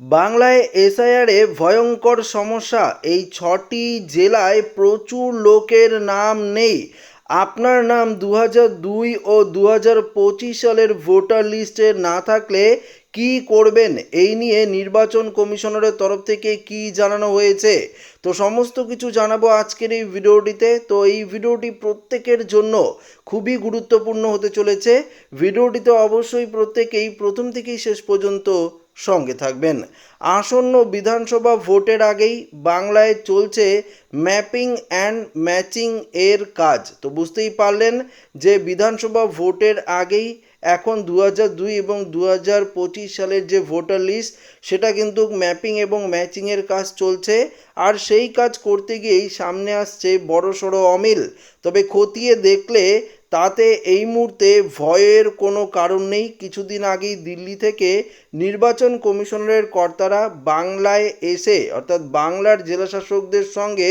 বাংলায় এসআইআরে ভয়ঙ্কর সমস্যা। এই ছটি জেলায় প্রচুর লোকের নাম নেই। আপনার নাম দু দুই ও দু সালের ভোটার লিস্টে না থাকলে কি করবেন? এই নিয়ে নির্বাচন কমিশনারের তরফ থেকে কি জানানো হয়েছে? তো সমস্ত কিছু জানাব আজকের এই ভিডিওটিতে। তো এই ভিডিওটি প্রত্যেকের জন্য খুবই গুরুত্বপূর্ণ হতে চলেছে। ভিডিওটিতে অবশ্যই প্রত্যেকেই প্রথম থেকেই শেষ পর্যন্ত সঙ্গে থাকবেন। আসন্ন বিধানসভা ভোটের আগেই বাংলায় চলছে ম্যাপিং অ্যান্ড ম্যাচিং এর কাজ। তো বুঝতেই পারলেন যে বিধানসভা ভোটের আগেই এখন দু দুই এবং দু পঁচিশ সালের যে ভোটার লিস্ট, সেটা কিন্তু ম্যাপিং এবং ম্যাচিংয়ের কাজ চলছে। আর সেই কাজ করতে গিয়েই সামনে আসছে বড় সড়ো অমিল। তবে খতিয়ে দেখলে তাতে এই মুহূর্তে ভয়ের কোনো কারণ নেই। কিছুদিন আগেই দিল্লি থেকে নির্বাচন কমিশনারের কর্তারা বাংলায় এসে, অর্থাৎ বাংলার জেলাশাসকদের সঙ্গে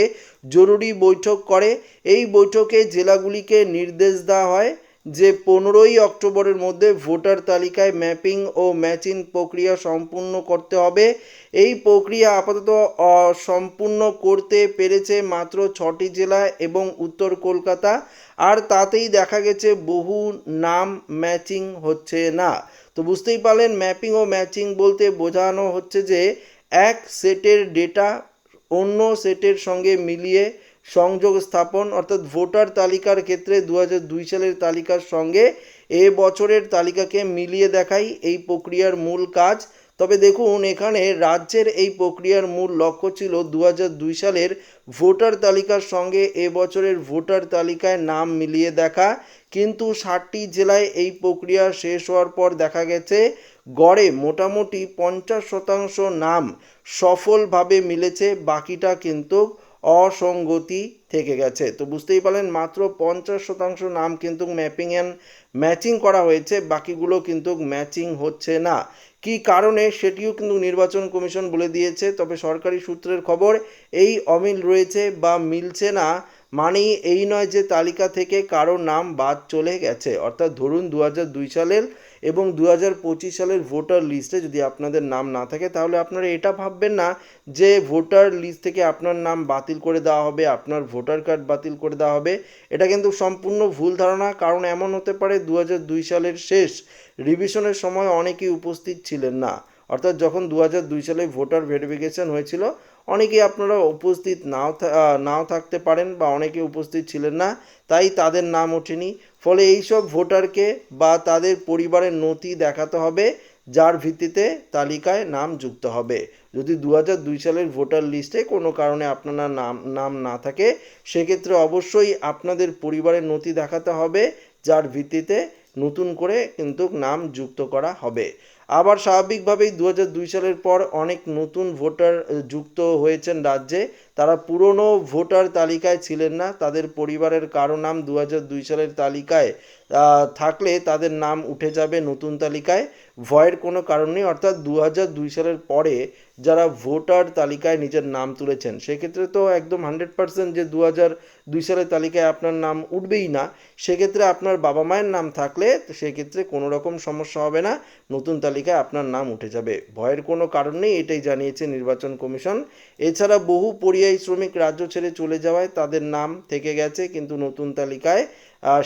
জরুরি বৈঠক করে। এই বৈঠকে জেলাগুলিকে নির্দেশ দেওয়া হয়। যে পনেরোই অক্টোবরের মধ্যে ভোটার তালিকায় ম্যাপিং ও ম্যাচিং প্রক্রিয়া সম্পূর্ণ করতে হবে। এই প্রক্রিয়া আপাতত সম্পূর্ণ করতে পেরেছে মাত্র ছটি জেলা এবং উত্তর কলকাতা। আর তাতেই দেখা গেছে বহু নাম ম্যাচিং হচ্ছে না। তো বুঝতেই পারলেন, ম্যাপিং ও ম্যাচিং বলতে বোঝানো হচ্ছে যে এক সেটের ডেটা অন্য সেটের সঙ্গে মিলিয়ে সংযোগ স্থাপন, অর্থাৎ ভোটার তালিকার ক্ষেত্রে দু দুই সালের তালিকার সঙ্গে এ বছরের তালিকাকে মিলিয়ে দেখাই এই প্রক্রিয়ার মূল কাজ। তবে দেখুন, এখানে রাজ্যের এই প্রক্রিয়ার মূল লক্ষ্য ছিল দু দুই সালের ভোটার তালিকার সঙ্গে এ বছরের ভোটার তালিকায় নাম মিলিয়ে দেখা। কিন্তু ষাটটি জেলায় এই প্রক্রিয়া শেষ হওয়ার পর দেখা গেছে, গড়ে মোটামুটি পঞ্চাশ শতাংশ নাম সফলভাবে মিলেছে, বাকিটা কিন্তু অসঙ্গতি থেকে গেছে। তো বুঝতেই পারলেন, মাত্র পঞ্চাশ শতাংশ নাম কিন্তু ম্যাপিং অ্যান্ড ম্যাচিং করা হয়েছে, বাকিগুলো কিন্তু ম্যাচিং হচ্ছে না। কি কারণে? সেটিও কিন্তু নির্বাচন কমিশন বলে দিয়েছে, তবে সরকারি সূত্রের খবর, এই অমিল রয়েছে বা মিলছে না, মানেই এই নয় যে তালিকা থেকে কারও নাম বাদ চলে গেছে। অর্থাৎ ধরুন দু সালের এবং দু পঁচিশ সালের ভোটার লিস্টে যদি আপনাদের নাম না থাকে, তাহলে আপনারা এটা ভাববেন না যে ভোটার লিস্ট থেকে আপনার নাম বাতিল করে দেওয়া হবে, আপনার ভোটার কার্ড বাতিল করে দেওয়া হবে। এটা কিন্তু সম্পূর্ণ ভুল ধারণা, কারণ এমন হতে পারে দু সালের শেষ রিভিশনের সময় অনেকেই উপস্থিত ছিলেন না। অর্থাৎ যখন দু সালে ভোটার ভেরিফিকেশন হয়েছিল, অনেকেই আপনারা উপস্থিত নাও নাও থাকতে পারেন বা অনেকে উপস্থিত ছিলেন না, তাই তাদের নাম ওঠেনি। ফলে এইসব ভোটারকে বা তাদের পরিবারের নথি দেখাতে হবে, যার ভিত্তিতে তালিকায় নাম যুক্ত হবে। যদি দু দুই সালের ভোটার লিস্টে কোনো কারণে আপনার নাম নাম না থাকে, সেক্ষেত্রে অবশ্যই আপনাদের পরিবারের নথি দেখাতে হবে, যার ভিত্তিতে নতুন করে কিন্তু নাম যুক্ত করা হবে। আবার স্বাভাবিকভাবেই দু সালের পর অনেক নতুন ভোটার যুক্ত হয়েছেন রাজ্যে। তারা পুরনো ভোটার তালিকায় ছিলেন না, তাদের পরিবারের কারও নাম দু দুই সালের তালিকায় থাকলে তাদের নাম উঠে যাবে নতুন তালিকায়। ভয়ের কোনো কারণ নেই, অর্থাৎ দু দুই সালের পরে যারা ভোটার তালিকায় নিজের নাম তুলেছেন, সেক্ষেত্রে তো একদম হান্ড্রেড পার্সেন্ট যে দু দুই সালের তালিকায় আপনার নাম উঠবেই না, সেক্ষেত্রে আপনার বাবা মায়ের নাম থাকলে সেক্ষেত্রে কোনো রকম সমস্যা হবে না, নতুন তালিকায় আপনার নাম উঠে যাবে। ভয়ের কোনো কারণ নেই, এটাই জানিয়েছে নির্বাচন কমিশন। এছাড়া বহু পরিযায়ী শ্রমিক রাজ্য ছেড়ে চলে যাওয়ায় তাদের নাম থেকে গেছে কিন্তু নতুন তালিকায়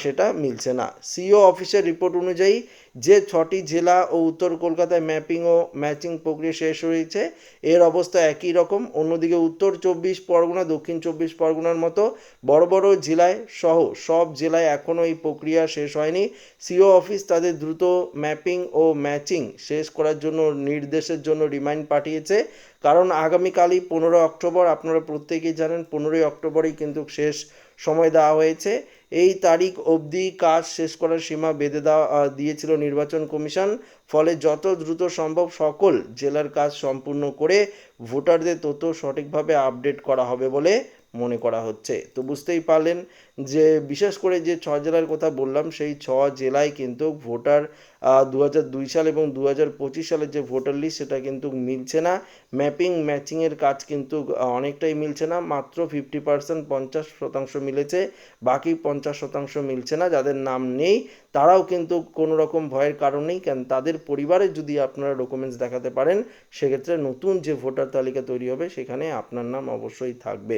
সেটা মিলছে না। সিও অফিসের রিপোর্ট অনুযায়ী যে ছটি জেলা ও উত্তর কলকাতায় ম্যাপিং ও ম্যাচিং প্রক্রিয়া শেষ হয়েছে, এর অবস্থা একই রকম। অন্যদিকে উত্তর চব্বিশ পরগনা, দক্ষিণ চব্বিশ পরগনার মতো বড় বড় জেলায় সহ সব জেলায় এখনও এই প্রক্রিয়া শেষ হয়নি। সিও অফিস তাদের দ্রুত ম্যাপিং ও ম্যাচিং শেষ করার জন্য নির্দেশের জন্য রিমাইন্ড পাঠিয়েছে। কারণ আগামীকালই পনেরো অক্টোবর, আপনারা প্রত্যেকেই জানেন, পনেরোই অক্টোবরই কিন্তু শেষ সময় দেওয়া হয়েছে। এই তারিখ অবধি কাজ শেষ করার সীমা বেঁধে দেওয়া দিয়েছিল নির্বাচন কমিশন। ফলে যত দ্রুত সম্ভব সকল জেলার কাজ সম্পূর্ণ করে ভোটারদের তথ্য সঠিকভাবে আপডেট করা হবে বলে মনে করা হচ্ছে। তো বুঝতেই পারলেন যে, বিশেষ করে যে ছ জেলার কথা বললাম, সেই ছ জেলায় কিন্তু ভোটার দু দুই সাল এবং দু পঁচিশ সালের যে ভোটার লিস্ট, সেটা কিন্তু মিলছে না। ম্যাপিং, ম্যাচিংয়ের কাজ কিন্তু অনেকটাই মিলছে না। মাত্র ফিফটি পার্সেন্ট পঞ্চাশ শতাংশ মিলেছে, বাকি পঞ্চাশ শতাংশ মিলছে না, যাদের নাম নেই, তারাও কিন্তু কোনো রকম ভয়ের কারণ নেই। কেন, তাদের পরিবারের যদি আপনারা ডকুমেন্টস দেখাতে পারেন, সেক্ষেত্রে নতুন যে ভোটার তালিকা তৈরি হবে, সেখানে আপনার নাম অবশ্যই থাকবে।